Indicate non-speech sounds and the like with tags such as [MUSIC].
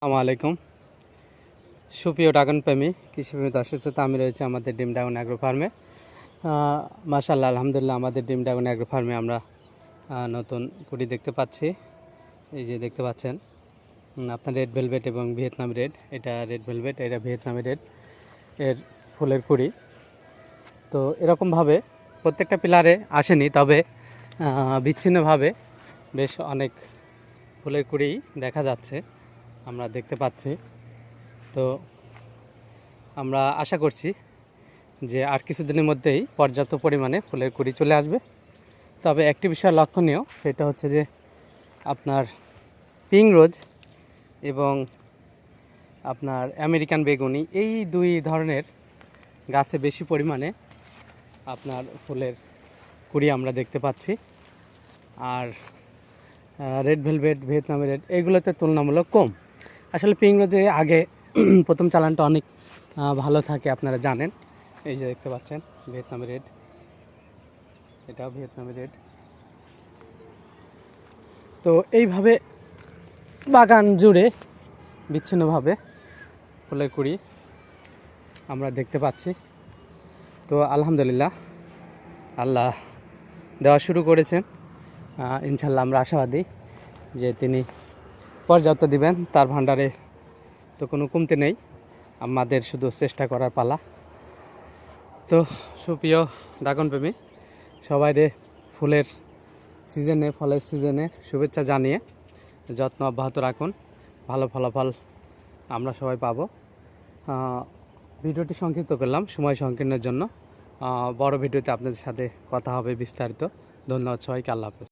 আসসালামু আলাইকুম। সুপ্রিয় ড্রাগন প্রেমী, কৃষিপ্রেমী দর্শক শ্রোতা, আমি রয়েছে আমাদের ডিম ড্রাগন অ্যাগ্রো ফার্মে। মাশাল্লাহ আলহামদুলিল্লাহ, আমাদের ডিম ড্রাগন অ্যাগ্রো ফার্মে আমরা নতুন কুড়ি দেখতে পাচ্ছি। এই যে দেখতে পাচ্ছেন আপনার রেড ভেলভেট এবং ভিয়েতনাম রেড। এটা রেড ভেলভেট, এটা ভিয়েতনামি রেড, এর ফুলের কুড়ি। তো এরকমভাবে প্রত্যেকটা পিলারে আসেনি, তবে বিচ্ছিন্নভাবে বেশ অনেক ফুলের কুড়ি দেখা যাচ্ছে। আমরা দেখতে পাচ্ছি। তো আমরা আশা করছি যে আর কিছুদিনের মধ্যেই পর্যাপ্ত পরিমাণে ফুলের কুড়ি চলে আসবে। তবে একটি বিষয় লক্ষণীয়, সেটা হচ্ছে যে আপনার পিং রোজ এবং আপনার আমেরিকান বেগুনি, এই দুই ধরনের গাছে বেশি পরিমাণে আপনার ফুলের কুড়ি আমরা দেখতে পাচ্ছি। আর রেড ভেলভেট ভিয়েতনামি রেড এগুলোতে তুলনামূলক কম। আসলে পিং রোজে আগে [CLEARS THROAT] প্রথম চালানটা অনেক ভালো থাকে, আপনারা জানেন। এই যে দেখতে পাচ্ছেন, ভিয়েতনামি রেড। এটাও ভিয়েতনামি রেড। তো এইভাবে বাগান জুড়ে, বিচ্ছিন্নভাবে ফুলের কুড়ি আমরা দেখতে পাচ্ছি। তো আলহামদুলিল্লাহ, আল্লাহ দেওয়া শুরু করেছেন। ইনশাল্লাহ আমরা আশাবাদী যে তিনি পর্যাপ্ত দিবেন, তার ভাণ্ডারে তো কোনো কমতে নেই। আমাদের শুধু চেষ্টা করার পালা। তো সুপ্রিয় ড্রাগন প্রেমী সবাইরে ফুলের সিজনে, ফলের সিজনে শুভেচ্ছা জানিয়ে যত্ন অব্যাহত রাখুন। ভালো ফলাফল আমরা সবাই পাবো। ভিডিওটি সংক্ষিপ্ত করলাম, সময় সংকীর্ণের জন্য। বড় ভিডিওতে আপনাদের সাথে কথা হবে বিস্তারিত। ধন্যবাদ সবাইকে, আল্লাহ হাফেজ।